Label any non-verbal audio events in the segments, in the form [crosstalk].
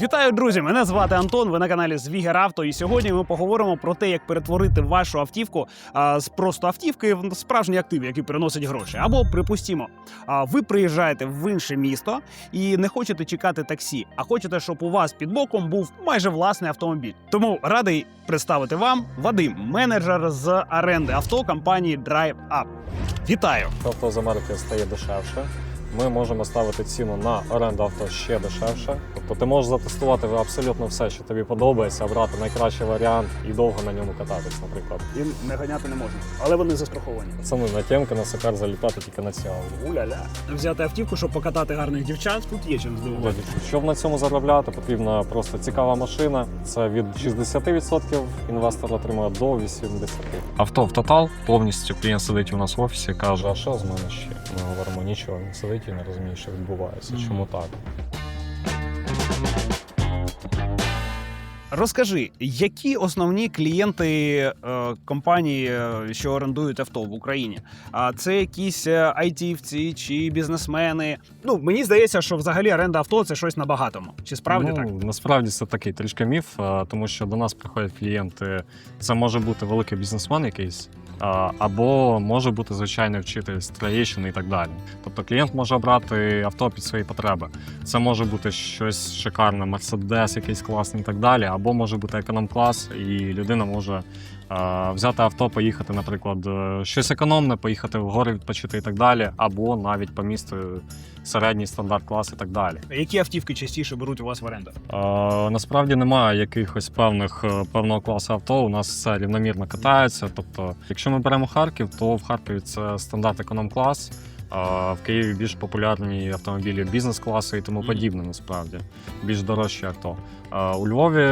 Вітаю, друзі! Мене звати Антон. Ви на каналі Звігер Авто. І сьогодні ми поговоримо про те, як перетворити вашу автівку а, з просто автівки в справжній актив, який приносить гроші. Або припустімо, а, ви приїжджаєте в інше місто і не хочете чекати таксі, а хочете, щоб у вас під боком був майже власний автомобіль. Тому радий представити вам Вадим, менеджер з оренди авто компанії Drive Up. Вітаю! авто з Америки стає дешевше. Ми можемо ставити ціну на оренду авто ще дешевше. Тобто ти можеш затестувати абсолютно все, що тобі подобається, обрати найкращий варіант і довго на ньому кататись, наприклад. Їм не ганяти не можна, але вони застраховані. Це не на темки, на сокар залітати тільки на цілу. Уля-ля. Взяти автівку, щоб покатати гарних дівчат, тут є чим здивувати. Щоб на цьому заробляти, потрібна просто цікава машина. Це від 60% інвестор отримує до 80%. Авто в тотал повністю клієнт сидить у нас в офісі, каже, а що з мене ще? Ми говоримо, нічого, він сидить і не розуміє, що відбувається. Мгм. Чому так? Розкажи, які основні клієнти е, компанії, е, що орендують авто в Україні? А це якісь е, айтівці чи бізнесмени? Ну мені здається, що взагалі оренда авто це щось на багатому. Чи справді ну, так? Насправді це такий трішки міф, тому що до нас приходять клієнти. Це може бути великий бізнесмен якийсь, або може бути звичайний вчитель з Троєщини і так далі. Тобто клієнт може обрати авто під свої потреби. Це може бути щось шикарне, Мерседес, якийсь класний і так далі, або може бути економ-клас, і людина може взяти авто, поїхати, наприклад, е, щось економне, поїхати в гори відпочити і так далі, або навіть по місту середній стандарт клас і так далі. Які автівки частіше беруть у вас в оренду? Е, насправді немає якихось певних е, певного класу авто. У нас все рівномірно катається. Тобто, якщо ми беремо Харків, то в Харкові це стандарт економ-клас. А в Києві більш популярні автомобілі бізнес-класу і тому подібне, насправді більш дорожчі авто. А у Львові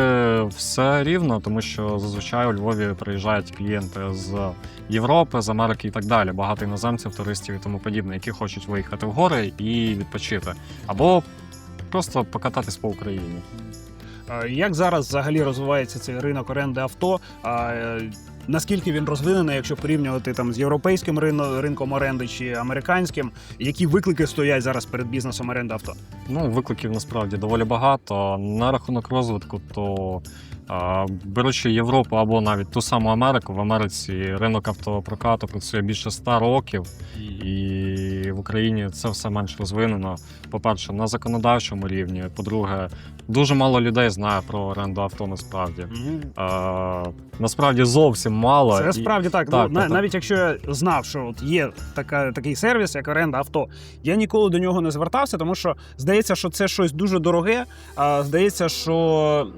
все рівно, тому що зазвичай у Львові приїжджають клієнти з Європи, з Америки і так далі. Багато іноземців, туристів і тому подібне, які хочуть виїхати в гори і відпочити, або просто покататись по Україні. Е, Як зараз взагалі розвивається цей ринок оренди авто? Наскільки він розвинений, якщо порівнювати там з європейським ринком оренди чи американським? Які виклики стоять зараз перед бізнесом оренди авто? Ну, викликів насправді доволі багато. На рахунок розвитку, то беручи Європу або навіть ту саму Америку, в Америці ринок автопрокату працює більше 100 років, і в Україні це все менш розвинено. По-перше, на законодавчому рівні. По-друге, дуже мало людей знає про оренду авто насправді. А, насправді зовсім мало. Це справді так. так, ну, так, так. навіть якщо я знав, що от є така, такий сервіс, як оренда авто, я ніколи до нього не звертався, тому що здається, що це щось дуже дороге. А здається, що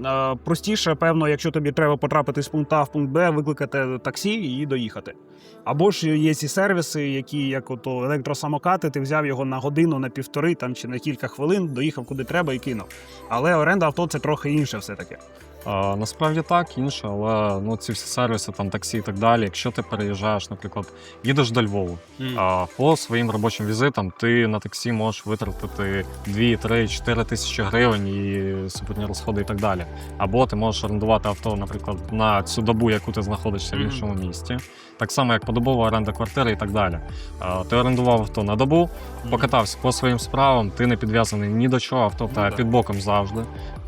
а, простіше, певно, якщо тобі треба потрапити з пункту А в пункт Б, викликати таксі і доїхати. Або ж є ці сервіси, які як ото електросамокати, ти взяв його на годину, на півтори там чи на кілька хвилин, доїхав куди треба і кинув. Але оренда авто це трохи інше все таки. А, насправді так, інше, але ну ці всі сервіси, там таксі і так далі. Якщо ти переїжджаєш, наприклад, їдеш до Львову, а по своїм робочим візитам ти на таксі можеш витратити 2, 3, 4 тисячі гривень і супутні розходи і так далі. Або ти можеш орендувати авто, наприклад, на цю добу, яку ти знаходишся в іншому місті. Так само, як подобова оренда квартири і так далі. А, Ти орендував авто на добу, покатався по своїм справам, ти не підв'язаний ні до чого, авто в Ну тебе під боком завжди.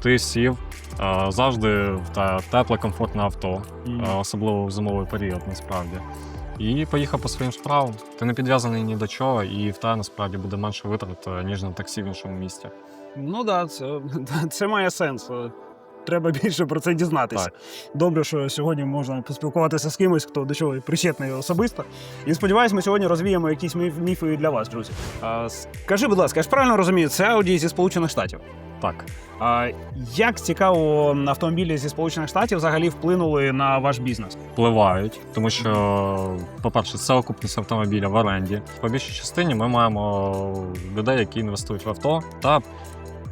Ти сів, а, завжди в те тепле, комфортне авто, а, особливо в зимовий період, насправді. І поїхав по своїм справам. Ти не підв'язаний ні до чого, і в тебе насправді буде менше витрат, е, ніж на таксі в іншому місті. Ну так, да, це, [laughs] це має сенс. Треба [laughs] більше про це дізнатися. Так. Добре, що сьогодні можна поспілкуватися з кимось, хто до чого причетний особисто. І сподіваюсь, ми сьогодні розвіємо якісь міф- міфи для вас, друзі. А, скажи, будь ласка, я ж правильно розумію, це Audi зі Сполучених Штатів. Так. А, як цікаво автомобілі зі Сполучених Штатів взагалі вплинули на ваш бізнес? впливають, тому що, по-перше, це окупність автомобіля в оренді. По більшій частині ми маємо людей, які інвестують в авто та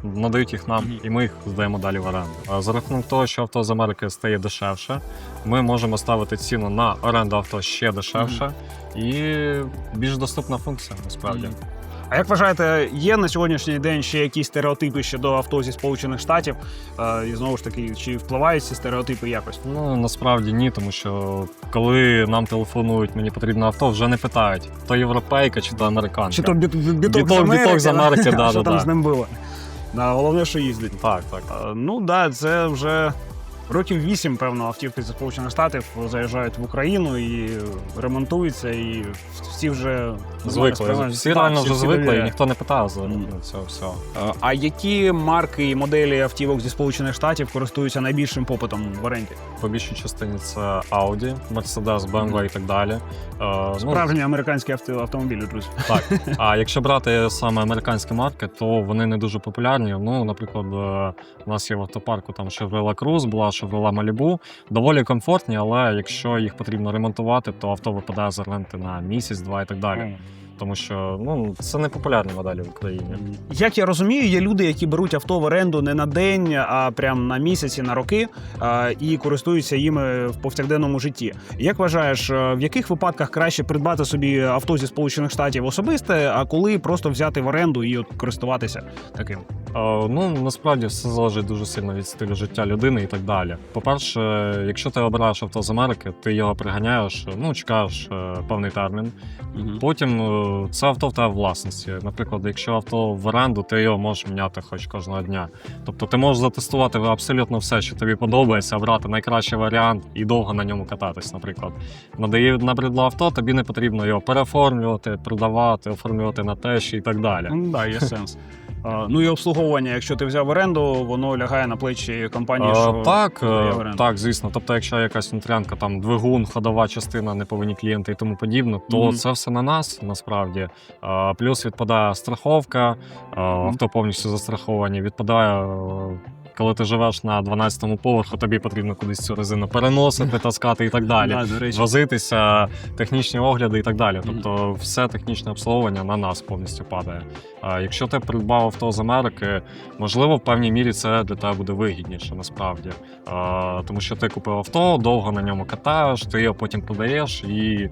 надають їх нам, і ми їх здаємо далі в оренду. А за рахунок того, що авто з Америки стає дешевше, ми можемо ставити ціну на оренду авто ще дешевше і більш доступна функція насправді. А як вважаєте, є на сьогоднішній день ще якісь стереотипи щодо авто зі Сполучених Штатів? Е, і знову ж таки, чи впливають ці стереотипи якось? Ну насправді ні, тому що коли нам телефонують, мені потрібно авто, вже не питають, то європейка чи то американка. Чи то бі- бі- біток, з Америки, да, що да, там з ним було? Да, головне, що їздить. Так, так. Е, Ну да, це вже років вісім, певно, автівки зі Сполучених Штатів заїжджають в Україну і ремонтуються, і всі вже Звикли. Всі реально вже звикли, і ніхто не питає за Мгм. цього всього. Е, А які марки і моделі автівок зі Сполучених Штатів користуються найбільшим попитом в оренді? По більшій частині це Audi, Mercedes, BMW і так далі. Е, ну, Справжні американські авто- автомобілі, друзі. Так. [laughs] А якщо брати саме американські марки, то вони не дуже популярні. Ну, наприклад, е, у нас є в автопарку там Chevrolet Cruze, була Chevrolet Малібу, Доволі комфортні, але якщо їх потрібно ремонтувати, то авто випадає з оренди на місяць, два і так далі. Тому що ну це не популярні моделі в Україні. Як я розумію, є люди, які беруть авто в оренду не на день, а прям на місяці, на роки, і користуються їми в повсякденному житті. Як вважаєш, е, в яких випадках краще придбати собі авто зі Сполучених Штатів особисте, а коли просто взяти в оренду і от користуватися таким? Е, Ну насправді все залежить дуже сильно від стилю життя людини і так далі. По-перше, якщо ти обираєш авто з Америки, ти його приганяєш, ну чекаєш е, певний термін. Потім це авто в тебе власності. Наприклад, якщо авто в оренду, ти його можеш міняти хоч кожного дня. Тобто ти можеш затестувати абсолютно все, що тобі подобається, брати найкращий варіант і довго на ньому кататись. Наприклад, надає набридло авто, тобі не потрібно його переоформлювати, продавати, оформлювати на тещі і так далі. Ну да, є [laughs] сенс. Ну і обслуговування, якщо ти взяв оренду, воно лягає на плечі компанії. Е, що так, е, так, звісно. Тобто, якщо якась внутрянка, там двигун, ходова частина, неповинні клієнти і тому подібне, то Мгм. це все на нас насправді. Е, Плюс відпадає страховка, е, авто повністю застраховані. Відпадає. Коли ти живеш на 12-му поверху, тобі потрібно кудись цю резину переносити, таскати і так [laughs] далі. Возитися, технічні огляди і так далі. Тобто, все технічне обслуговування на нас повністю падає. А якщо ти придбав авто з Америки, можливо, в певній мірі це для тебе буде вигідніше насправді. А, тому що ти купив авто, довго на ньому катаєш, ти його потім подаєш і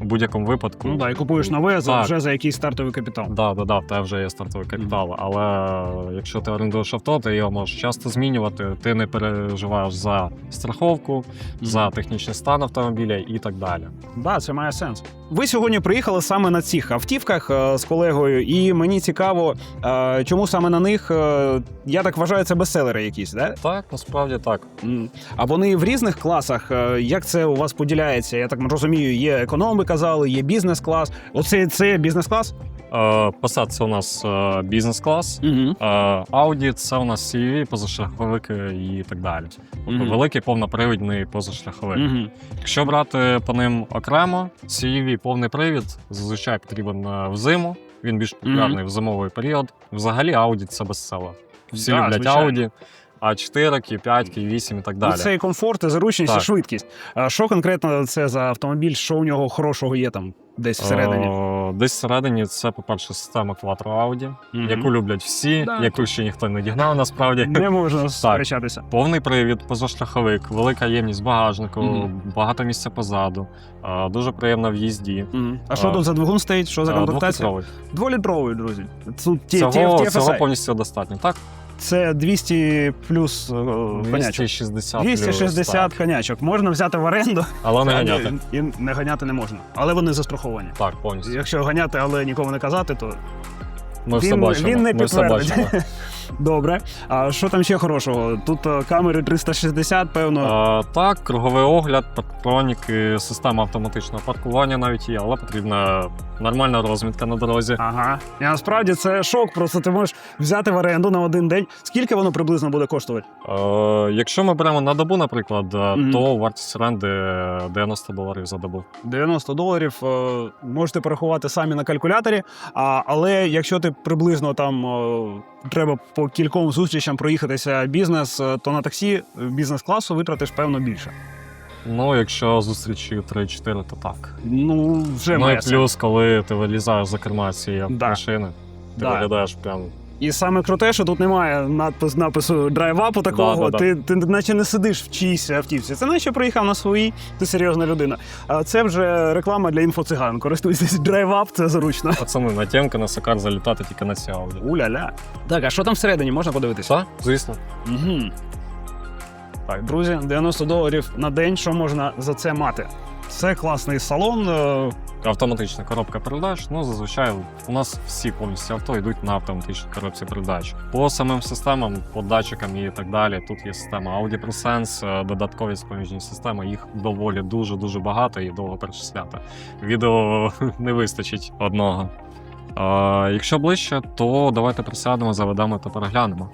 в будь-якому випадку. Ну да, і купуєш нове за Так. вже за якийсь стартовий капітал. Да, да, да, в тебе вже є стартовий капітал. Але якщо ти орендуєш авто, ти його можеш часто змінювати. Ти не переживаєш за страховку, за технічний стан автомобіля і так далі. Да, це має сенс. Ви сьогодні приїхали саме на цих автівках е, з колегою, і мені цікаво, е, чому саме на них, е, я так вважаю, це бестселери якісь, да? Так, насправді так. А вони в різних класах. Як це у вас поділяється? Я так розумію, є економи, казали, є бізнес-клас. Оце це бізнес-клас? Е, Passat це у нас е, бізнес-клас. Угу. Е, Audi це у нас CUV, позашляховики і так далі. Тобто Мгм. великий повнопривідний позашляховик. Якщо брати по ним окремо, CUV повний привід зазвичай потрібен е, взиму. Він більш популярний в зимовий період. Взагалі Audi це безсело. Всі Да, люблять звичайно. Audi. А 4, 5, 8 і так далі. Ну, Це і комфорт, і зручність, і швидкість. А що конкретно це за автомобіль? Що у нього хорошого є там десь всередині? О, десь всередині це, по-перше, система Quattro Audi, Мгм. яку люблять всі, Да. яку ще ніхто не дігнав насправді. Не можна [laughs] сперечатися. Повний привід, позашляховик, велика ємність багажнику, Мгм. багато місця позаду, а, дуже приємна в їзді. Мгм. А що тут за двигун стоїть? Що за А, комплектація? Дволітровий, друзі. Тут ті, Цього, ті, ті цього повністю достатньо. Так, Це 200 плюс е, конячок. 260 плюс, 260 так. конячок. Можна взяти в оренду, Але не ганяти. І не ганяти не можна. Але вони застраховані. Так, повністю. Якщо ганяти, але нікому не казати, то Ми все він, бачимо. він не Ми все підтвердить. бачимо. [laughs] Добре. А що там ще хорошого? Тут е, камери 360, певно. А, так, круговий огляд, парктроніки, система автоматичного паркування навіть є, але потрібна нормальна розмітка на дорозі. Ага. І насправді це шок. Просто ти можеш взяти в оренду на один день. Скільки воно приблизно буде коштувати? Е, якщо ми беремо на добу, наприклад, е, Мгм. то вартість оренди 90 доларів за добу. 90 доларів е, можете порахувати самі на калькуляторі. А, але якщо ти приблизно там е, треба по кільком зустрічам проїхатися бізнес, е, то на таксі бізнес-класу витратиш певно більше. Ну, якщо зустрічі 3-4, то так. Ну, вже ну і плюс, коли ти вилізаєш за керма цієї Да. машини, ти Да. виглядаєш прям. І саме круте, що тут немає надпис напису драйвапу такого. Да-да-да. Ти, ти наче не сидиш в чиїсь автівці. Це наче приїхав на своїй, ти серйозна людина. А це вже реклама для інфоциган. Користуйтесь драйвап, це зручно. Пацани, на тємки, на сакар залітати тільки на ці ауді. Уля-ля. Так, а що там всередині можна подивитися? Так, звісно. Угу. Так, друзі, 90 доларів на день. Що можна за це мати? Це класний салон, е, автоматична коробка передач. Ну, зазвичай у нас всі повністю авто йдуть на автоматичній коробці передач. По самим системам, по датчикам і так далі. Тут є система Audi ProSense, е, додаткові споміжні системи. Їх доволі дуже дуже багато і довго перечисляти. Відео [laughs] не вистачить одного. А, якщо ближче, то давайте присядемо, заведемо та переглянемо.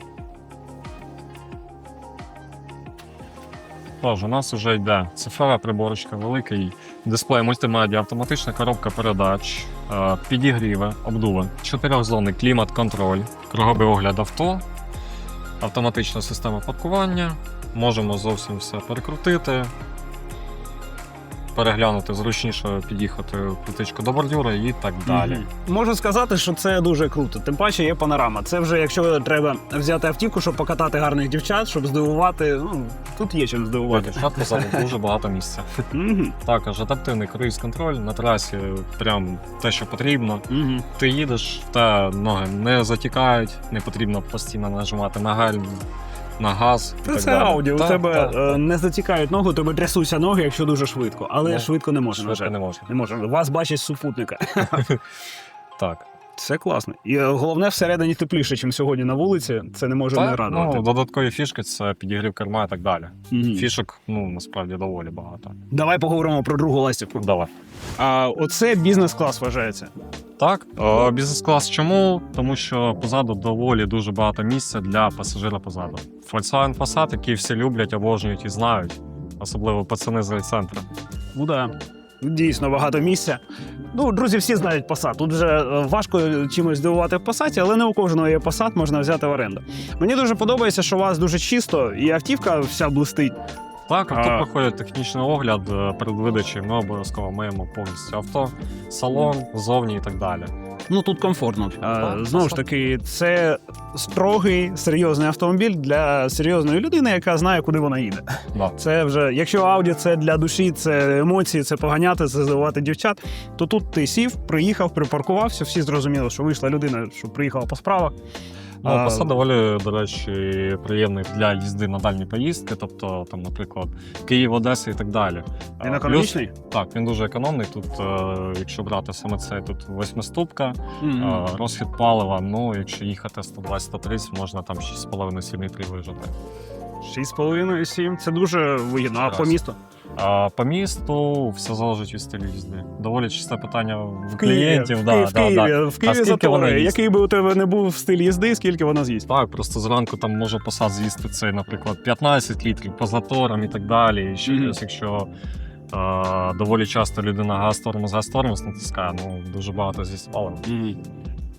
Тож, у нас вже йде цифрова приборочка, великий дисплей мультимедіа, автоматична коробка передач, е, підігріви, обдуви, чотирьохзонний клімат-контроль, круговий огляд авто, автоматична система паркування. Можемо зовсім все перекрутити, переглянути зручніше, під'їхати птичку до бордюра і так далі. Можу сказати, що це дуже круто. Тим паче є панорама. Це вже якщо треба взяти автівку, щоб покатати гарних дівчат, щоб здивувати. Ну тут є чим здивувати. дівчат позаду дуже багато місця. Також адаптивний круїз-контроль на трасі, прям те, що потрібно. Ти їдеш, та ноги не затікають, не потрібно постійно нажимати на гальм, на газ. Про це ауді. У тебе та, е, не затікають ногу, тебе трясуться ноги, якщо дуже швидко. Але Ну, швидко не можна. швидко не можна. Не можна. Вас бачить супутника. [laughs] Так. Це класно. І е, головне всередині тепліше, ніж сьогодні на вулиці. Це не може не радувати. ну, додаткові фішки це підігрів керма і так далі. Мгм. Фішок, ну, насправді доволі багато. Давай поговоримо про другу ластівку. Давай. А оце бізнес-клас вважається. Так, е, бізнес-клас чому? Тому що позаду доволі дуже багато місця для пасажира позаду. Volkswagen Passat, який всі люблять, обожнюють і знають, особливо пацани з райцентру. Ну да. Дійсно багато місця. Ну, друзі, всі знають Passat. Тут вже е, важко чимось здивувати в Passat, але не у кожного є Passat, можна взяти в оренду. Мені дуже подобається, що у вас дуже чисто, і автівка вся блистить. Так, А. проходить технічний огляд е, перед видачею. Ми обов'язково маємо повністю авто, салон, зовні і так далі. Ну тут комфортно. А, знову ж таки, це строгий, серйозний автомобіль для серйозної людини, яка знає, куди вона їде. Да. Це вже, якщо Ауді це для душі, це емоції, це поганяти, це здивувати дівчат, то тут ти сів, приїхав, припаркувався, всі зрозуміли, що вийшла людина, що приїхала по справах. Ну, А, Паса доволі, до речі, приємний для їзди на дальні поїздки, тобто, там, наприклад, Київ, Одеса і так далі. Він економічний? плюс- Так, він дуже економний. Тут, е, якщо брати саме цей, тут восьмиступка, mm -hmm. розхід палива. Ну, якщо їхати 120-130, можна там 6,5-7 літрів вижити. 6,5-7. Це дуже вигідно. А по місту? А по місту все залежить від стилю їзди. Доволі чисте питання в клієнтів. в, да, Києві, в Києві, да. в Києві скільки затори. Який би у тебе не був стиль їзди, скільки вона з'їсть? Так, просто зранку там може посад з'їсти цей, наприклад, 15 літрів по заторам і так далі. І ще Мгм. плюс, якщо е, доволі часто людина газ-тормоз, газ-тормоз натискає, ну дуже багато з'їсть палива.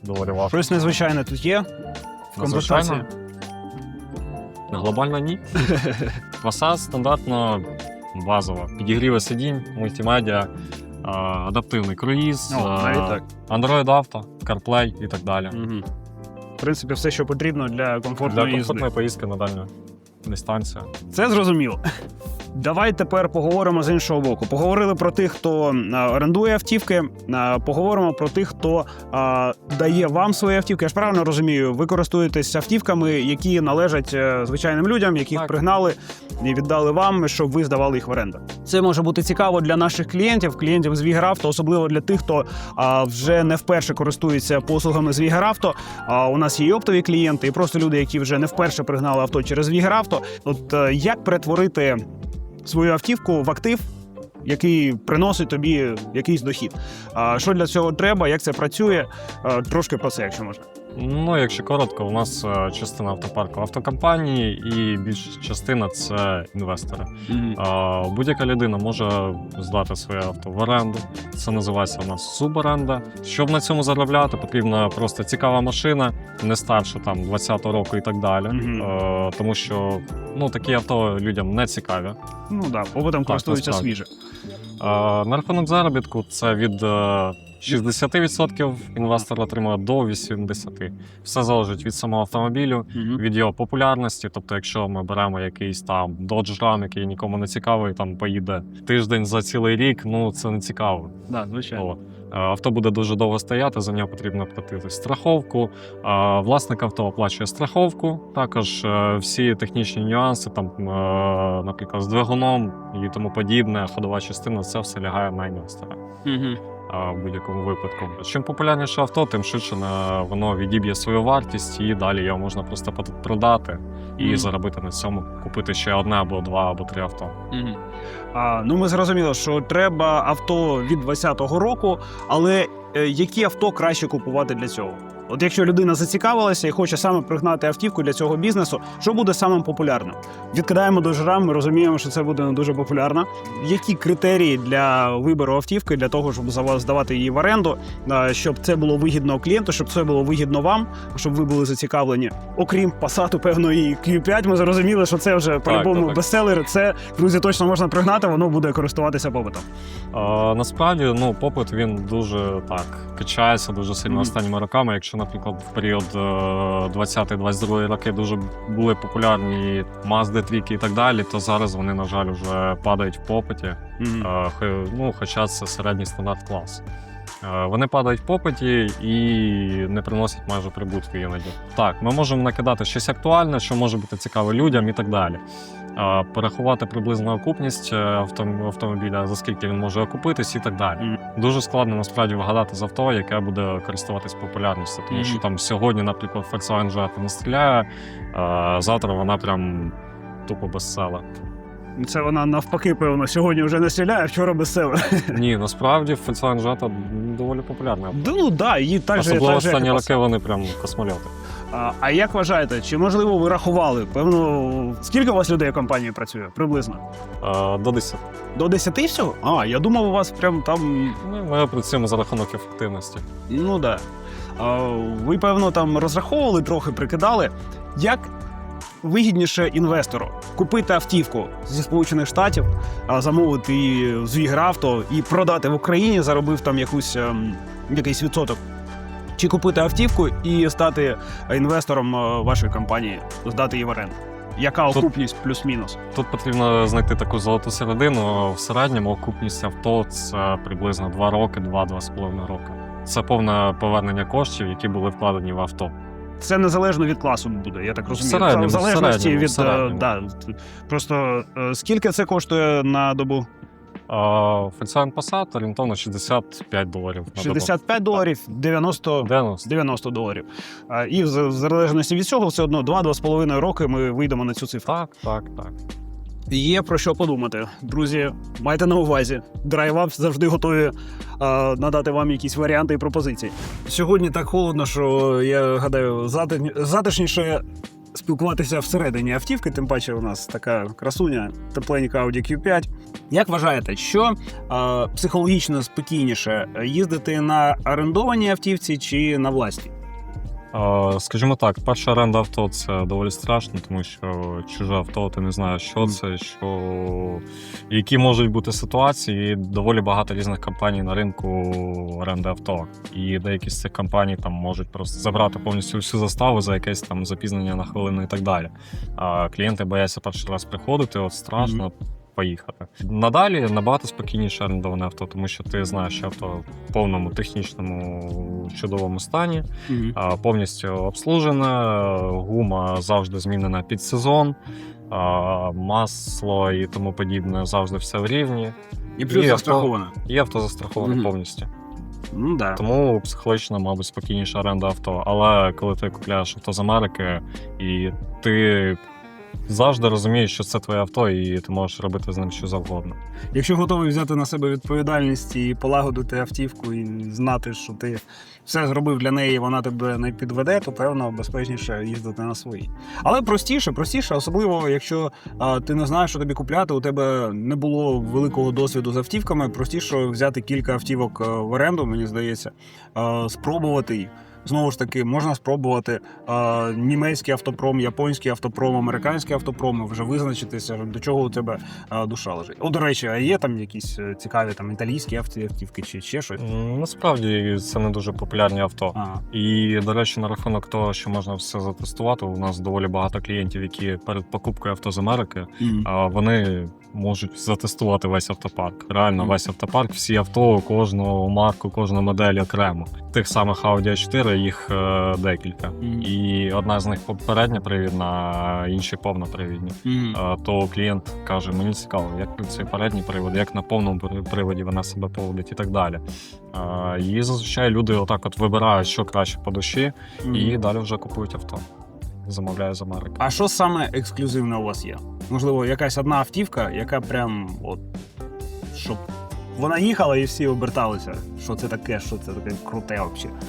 Доволі важко. Щось незвичайне тут є в комплектації. Звичайно. Глобально ні. [laughs] Фаса стандартно базова. Підігріви сидінь, мультимедіа, адаптивний круїз, О, навіть так. Android Auto, CarPlay і так далі. В принципі, все, що потрібно для Для комфортної їзди. комфортної поїздки на дальню дистанцію. Це зрозуміло. Давай тепер поговоримо з іншого боку. Поговорили про тих, хто орендує автівки. Поговоримо про тих, хто дає вам свої автівки. Я ж правильно розумію, ви користуєтесь автівками, які належать е, звичайним людям, яких Так. пригнали і віддали вам, щоб ви здавали їх в оренду. Це може бути цікаво для наших клієнтів, клієнтів з Вігравто, особливо для тих, хто вже не вперше користується послугами з Вігравто. А у нас є і оптові клієнти, і просто люди, які вже не вперше пригнали авто через Вігравто. От е, як перетворити свою автівку в актив, який приносить тобі якийсь дохід? А що для цього треба? Як це працює? Трошки про це, якщо можна. Ну, якщо коротко, у нас е, частина автопарку автокомпанії і більша частина це інвестори. А, Будь-яка людина може здати своє авто в оренду. Це називається у нас суборенда. Щоб на цьому заробляти, потрібна просто цікава машина, не старше там 20-го року і так далі. Мгм. Е, Тому що ну, такі авто людям не цікаві. Ну так, да, опитом користуються свіже. Е, На рахунок заробітку це від е, 60% інвестор отримує до 80%. Все залежить від самого автомобілю, від його популярності. Тобто, якщо ми беремо якийсь там Dodge Ram, який нікому не цікавий, там поїде тиждень за цілий рік, ну це не цікаво. Да, звичайно. От. Авто буде дуже довго стояти, за нього потрібно платити страховку. Власник авто оплачує страховку. Також е, всі технічні нюанси, там, е, наприклад, з двигуном і тому подібне, ходова частина, це все лягає на інвестора. Угу. А, в будь-якому випадку. Чим популярніше авто, тим швидше на- воно відіб'є свою вартість, і далі його можна просто продати і Мгм. заробити на цьому, купити ще одне або два, або три авто. А, ну, ми зрозуміли, що треба авто від 20-го року, але е, які авто краще купувати для цього? От якщо людина зацікавилася і хоче саме пригнати автівку для цього бізнесу, що буде самим популярним? Відкидаємо до жара, ми розуміємо, що це буде не дуже популярно. Які критерії для вибору автівки для того, щоб за вас здавати її в оренду, е, щоб це було вигідно клієнту, щоб це було вигідно вам, щоб ви були зацікавлені? Окрім Passat, певно, і Q5, ми зрозуміли, що це вже по-любому бестселер. Це друзі точно можна пригнати, воно буде користуватися попитом. А, насправді, ну, попит він дуже так качається дуже сильно Мгм. останніми роками. Якщо, наприклад, в період е, 20-22 роки дуже були популярні Mazda, Тріки і так далі, то зараз вони, на жаль, вже падають в попиті. mm -hmm. ну, хоча це середній стандарт клас. Е, Вони падають в попиті і не приносять майже прибутку іноді. Так, ми можемо накидати щось актуальне, що може бути цікаве людям і так далі. Е, Порахувати приблизну окупність е, автомобіля, за скільки він може окупитись і так далі. Дуже складно насправді вгадати з авто, яке буде користуватись популярністю. Тому що там сьогодні, наприклад, Volkswagen Jetta не стріляє, а завтра вона прям тупо безсела. Це вона навпаки, певно, сьогодні вже не стріляє, вчора безселер. [laughs] Ні, насправді Jetta доволі популярна. Ну да, її так же Особливо так же, останні роки вони прям космольоти. А, а як вважаєте, чи можливо ви рахували? Певно, скільки у вас людей в компанії працює? Приблизно? Е, До 10. До 10 всього? А, я думав, у вас прям там. Ну, Ми працюємо за рахунок ефективності. Ну да. Ви, певно, там розраховували трохи, прикидали. Як вигідніше інвестору купити автівку зі Сполучених Штатів, а замовити її з Вігравто і продати в Україні, заробив там якусь, ем, якийсь відсоток. Чи купити автівку і стати інвестором е, вашої компанії, здати її в оренду? Яка окупність плюс-мінус? Тут потрібно знайти таку золоту середину. В середньому окупність авто це приблизно 2 роки, 2-2,5 роки. Це повне повернення коштів, які були вкладені в авто. Це незалежно від класу буде, я так розумію. середньому, в залежності в середньому, від в середньому. е, да, просто е, скільки це коштує на добу? А Volkswagen Passat орієнтовно 65 доларів на добу. доларів, 90 90. 90 доларів. І в залежності від цього, все одно 2-2,5 роки ми вийдемо на цю цифру. Так, так, так. Є про що подумати. Друзі, майте на увазі. Драйвап завжди готові а, надати вам якісь варіанти і пропозиції. Сьогодні так холодно, що я гадаю, затишніше спілкуватися всередині автівки, тим паче у нас така красуня, тепленька Audi Q5. Як вважаєте, що а, психологічно спокійніше їздити на орендованій автівці чи на власній? Скажімо так, перша оренда авто це доволі страшно, тому що чуже авто, ти не знаєш, що це, що які можуть бути ситуації. І доволі багато різних компаній на ринку оренди авто. І деякі з цих компаній там можуть просто забрати повністю всю заставу за якесь там запізнення на хвилину і так далі. А клієнти бояться перший раз приходити, от страшно. Поїхати надалі набагато спокійніше орендоване авто, тому що ти знаєш, що авто в повному технічному чудовому стані. А, повністю обслужена, гума завжди змінена під сезон, масло і тому подібне завжди все в рівні. І плюс І застрахована. І авто застраховане Мгм. повністю. Ну да. Тому психологічно, мабуть, спокійніша оренда авто. Але коли ти купляєш авто з Америки, і ти завжди розумієш, що це твоє авто, і ти можеш робити з ним що завгодно. Якщо готовий взяти на себе відповідальність і полагодити автівку, і знати, що ти все зробив для неї, вона тебе не підведе, то певно безпечніше їздити на своїй. Але простіше, простіше, особливо якщо а, ти не знаєш, що тобі купляти, у тебе не було великого досвіду з автівками. Простіше взяти кілька автівок в оренду, мені здається, а, спробувати їх. Знову ж таки, можна спробувати а, німецький автопром, японський автопром, американський автопром, вже визначитися, до чого у тебе а, душа лежить. О, до речі, а є там якісь е, цікаві там італійські автівки чи ще щось? Насправді це не дуже популярні авто. Ага. І, до речі, на рахунок того, що можна все затестувати, у нас доволі багато клієнтів, які перед покупкою авто з Америки, а, вони можуть затестувати весь автопарк. Реально, весь автопарк, всі авто, кожну марку, кожну модель окремо. Тих самих Audi a 4 їх е, декілька. І одна з них передня привідна, а інші повнопривідні. Е, То клієнт каже: мені цікаво, як працює передній привод, як на повному приводі вона себе поводить і так далі. Е, І зазвичай люди отак от вибирають, що краще по душі, і далі вже купують авто. Замовляю з Америки. А що саме ексклюзивне у вас є? Можливо, якась одна автівка, яка прям от щоб вона їхала і всі оберталися. Що це таке, що це таке круте взагалі.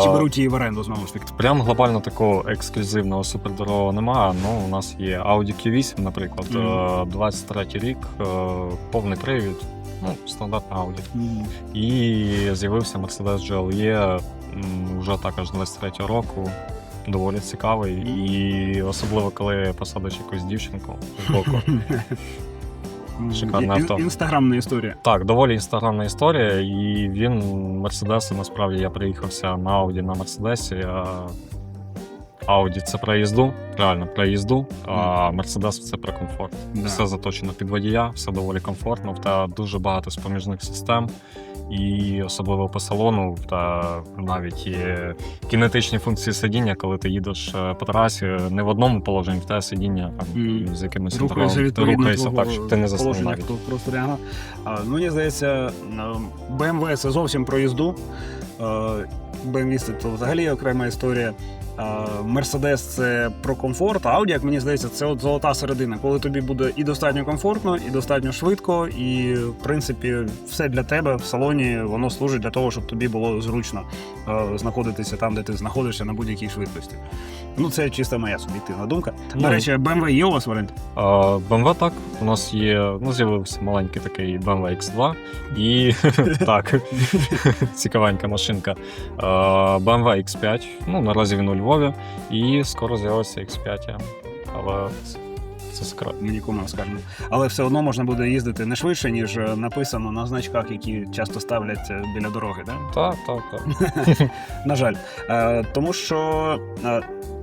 І чи беруть її в оренду знову ж таки? Прям глобально такого ексклюзивного супердорогого немає. Ну, у нас є Audi Q8, наприклад, Мгм. е, 23 рік, е, повний привід, ну, стандартна Audi. І з'явився Mercedes GLE вже також 23 року. Доволі цікавий, і особливо коли посадиш якусь дівчинку з боку. [laughs] Шикарне авто. Інстаграмна історія. Так, доволі інстаграмна історія, і він Мерседеси. Насправді я приїхався на Ауді на Мерседесі. а Ауді це про їзду, реально про їзду, а Мерседес це про комфорт. Да. Все заточено під водія, все доволі комфортно, та дуже багато споміжних систем. І особливо по салону, та навіть є кінетичні функції сидіння, коли ти їдеш е, по трасі, не в одному положенні, в те сидіння там, mm. з якимось Рухається твого так, щоб ти не заснув навіть. А, ну, мені здається, е, BMW це зовсім про їзду. Е, BMW це то взагалі окрема історія. Мерседес це про комфорт, а Audi, як мені здається, це от золота середина, коли тобі буде і достатньо комфортно, і достатньо швидко, і в принципі все для тебе в салоні воно служить для того, щоб тобі було зручно знаходитися там, де ти знаходишся на будь-якій швидкості. Ну, це чисто моя суб'єктивна думка. До Ну, речі, BMW є у вас варіант? BMW так. У нас є, ну, з'явився маленький такий BMW X2 і [laughs] так, [laughs] цікавенька машинка. BMW X5. Ну, наразі він у Львові, і скоро з'явиться X5. Але це, секрет. Ми нікому не скажемо. Але все одно можна буде їздити не швидше, ніж е, написано на значках, які часто ставлять е, біля дороги. Да? Так, так, так. [laughs] На жаль. Е, тому що,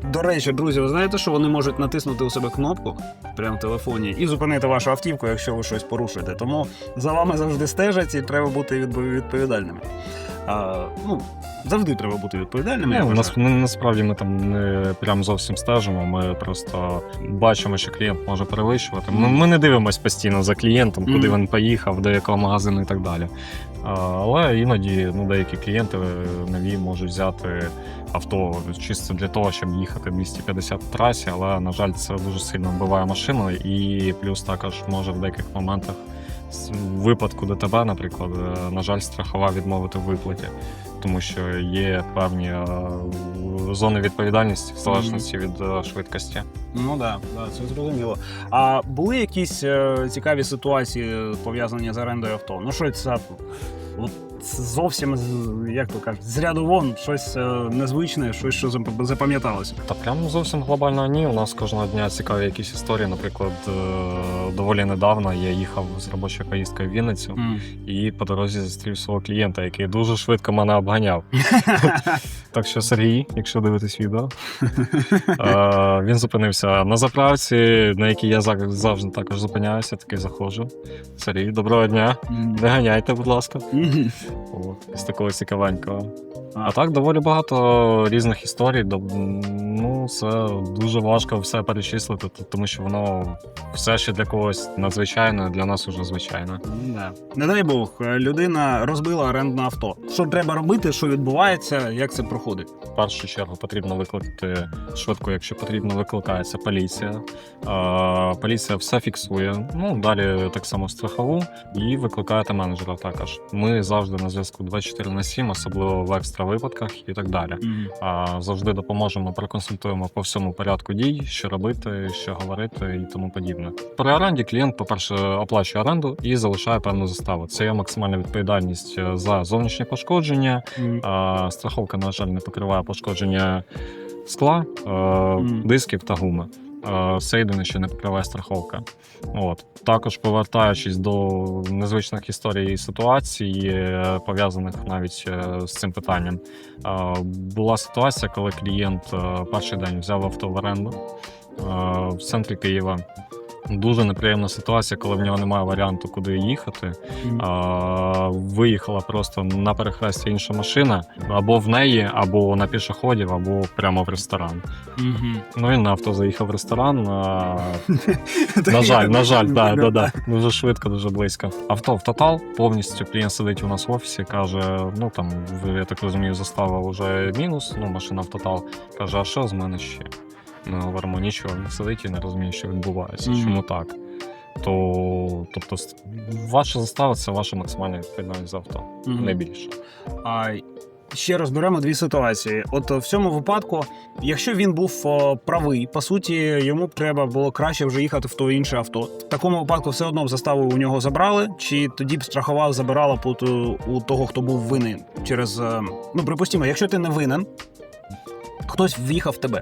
до речі, друзі, ви знаєте, що вони можуть натиснути у себе кнопку прямо в телефоні і зупинити вашу автівку, якщо ви щось порушуєте. Тому за вами завжди стежать і треба бути відповідальними. А, ну, завжди треба бути відповідальними. Ну, нас, ну, насправді ми там не прям зовсім стежимо. Ми просто бачимо, що клієнт може перевищувати. Ми, ми не дивимося постійно за клієнтом, куди Мгм. він поїхав, до якого магазину і так далі. Але іноді ну, деякі клієнти е, нові можуть взяти авто чисто для того, щоб їхати 250 в трасі, але на жаль, це дуже сильно вбиває машину, і плюс також може в деяких моментах. В випадку ДТБ, наприклад, е, на жаль, страхова відмовити в виплаті тому що є певні е, зони відповідальності в залежності від е, швидкості. Ну так, да, це зрозуміло. А були якісь цікаві ситуації пов'язані з орендою авто? Ну, що це от, зовсім як то кажуть, з ряду вон щось е, незвичне, щось, що запам'яталося. Та прям зовсім глобально ні. У нас кожного дня цікаві якісь історії. Наприклад, е, доволі недавно я їхав з робочою поїздкою в Вінницю і по дорозі зустрів свого клієнта, який дуже швидко мене обганяв. [laughs] Так що, Сергій, якщо дивитесь відео, е, він зупинився на заправці, на якій я зав- завжди також зупиняюся, такий заходжу. Сергій, доброго дня. Не ганяйте, будь ласка. От, з такого цікавенького. А. Так доволі багато різних історій. Ну, це дуже важко все перечислити, тому що воно все ще для когось надзвичайне, для нас уже звичайне. Ну, Не дай Бог, людина розбила орендне авто. Що треба робити, що відбувається, як це проходить? В першу чергу потрібно викликати швидко, якщо потрібно, викликається поліція. А, поліція все фіксує. Ну далі так само страхову і викликаєте менеджера також. Ми завжди на зв'язку 24 на 7, особливо в екстра випадках і так далі. А, Завжди допоможемо, проконсультуємо по всьому порядку дій, що робити, що говорити і тому подібне. При оренді клієнт, по-перше, оплачує оренду і залишає певну заставу. Це є максимальна відповідальність е, за зовнішнє пошкодження. А, страховка, на жаль, не покриває пошкодження скла, е, дисків та гуми. Е, Все що не покриває страховка. От також повертаючись до незвичних історій і ситуацій, е, пов'язаних навіть е, з цим питанням, була ситуація, коли клієнт перший день взяв авто в оренду в центрі Києва. Дуже неприємна ситуація, коли в нього немає варіанту, куди їхати. А, виїхала просто на перехресті інша машина, або в неї, або на пішоходів, або прямо в ресторан. Ну він на авто заїхав в ресторан. А, [laughs] на жаль, на жаль, да, да, да. Дуже швидко, дуже близько. Авто в тотал повністю. Клієнт сидить у нас в офісі, каже: ну там, я так розумію, застава вже мінус, ну машина в тотал. Каже, а що з мене ще? Ми говоримо, нічого, він сидить і не розуміє, що відбувається. Мгм. Чому так? То, тобто, ваша застава це ваша максимальна відповідальність за авто, Мгм. не більше. А ще розберемо дві ситуації. От в цьому випадку, якщо він був о, правий, по суті, йому б треба було краще вже їхати в то інше авто. В такому випадку все одно б заставу у нього забрали, чи тоді б страхова забирала у того, хто був винен через. е, Ну, припустимо, якщо ти не винен, хтось в'їхав в тебе.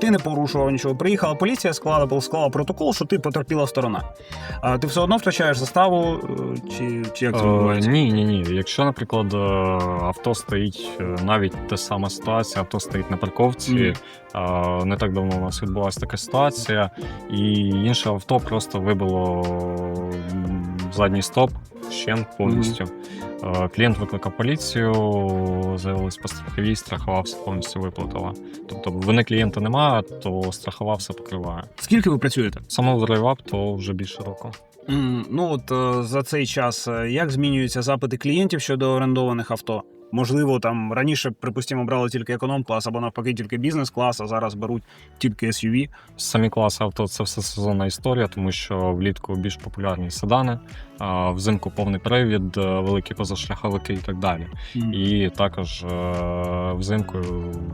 Ти не порушував нічого. Приїхала поліція, склала, склала протокол, що ти потерпіла сторона. А ти все одно втрачаєш заставу, е, чи, чи як це Е, відбувається? ні, ні, ні. Якщо, наприклад, е, авто стоїть навіть та сама ситуація, авто стоїть на парковці. Е, Не так давно у нас відбулася така ситуація, і інше авто просто вибило задній стоп ще повністю. Е, Клієнт викликав поліцію, заявились по страховій, страхувався повністю виплатила. Тобто вини клієнта немає, то страхова все покриває. Скільки ви працюєте? Самого драйвап то вже більше року. Ну от е, за цей час е, як змінюються запити клієнтів щодо орендованих авто? Можливо, там раніше, припустимо, брали тільки економ-клас або навпаки тільки бізнес-клас, а зараз беруть тільки SUV. Самі класи авто це все сезонна історія, тому що влітку більш популярні седани, а взимку повний привід, е, великі позашляховики і так далі. І також е, взимку,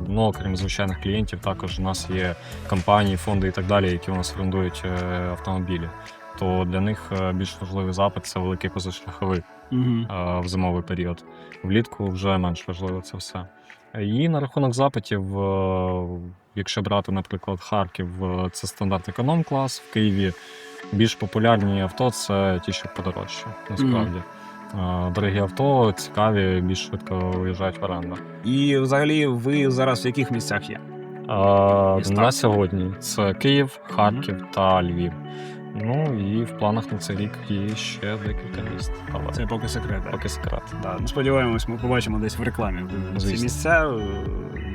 ну окрім звичайних клієнтів, також у нас є компанії, фонди і так далі, які у нас орендують е, автомобілі. То для них більш важливий запит це великий позашляховик Мгм. е, в зимовий період. Влітку вже менш важливо це все. І на рахунок запитів, е, якщо брати, наприклад, Харків, е, це стандарт економ-клас в Києві. Більш популярні авто це ті, що подорожче, насправді. Е, Дорогі авто цікаві, більш швидко виїжджають в оренду. І взагалі ви зараз в яких місцях є? А, на сьогодні це Київ, Харків та Львів. Ну і в планах на цей рік є ще декілька міст. Але Це поки секрет. так? поки секрет. Да, ну, сподіваємось, ми побачимо десь в рекламі ці місця, е,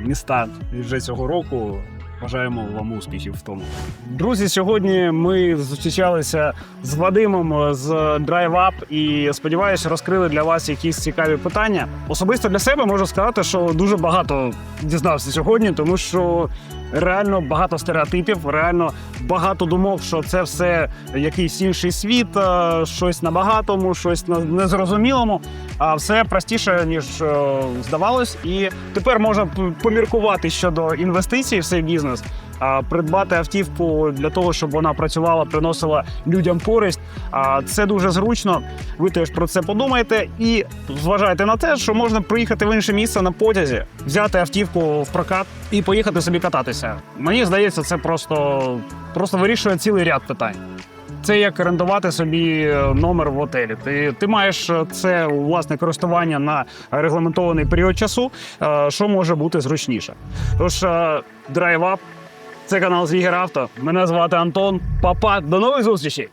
міста вже цього року. Бажаємо вам успіхів в тому. Друзі, сьогодні ми зустрічалися з Вадимом е, з Drive Up і сподіваюся, розкрили для вас якісь цікаві питання. Особисто для себе можу сказати, що дуже багато дізнався сьогодні, тому що реально багато стереотипів, реально багато думок, що це все якийсь інший світ, е, щось на багатому, щось на незрозумілому. А все простіше ніж е, здавалось. І тепер можна поміркувати щодо інвестицій в цей бізнес. Придбати автівку для того, щоб вона працювала, приносила людям користь. Це дуже зручно. Ви теж про це подумаєте і зважайте на те, що можна приїхати в інше місце на потязі, взяти автівку в прокат і поїхати собі кататися. Мені здається, це просто, просто вирішує цілий ряд питань. Це як орендувати собі е, номер в готелі. Ти, ти маєш е, це власне користування на регламентований період часу, е, що може бути зручніше. Тож, Up, це канал Зігер Авто. Мене звати Антон. Папа, до нових зустрічей!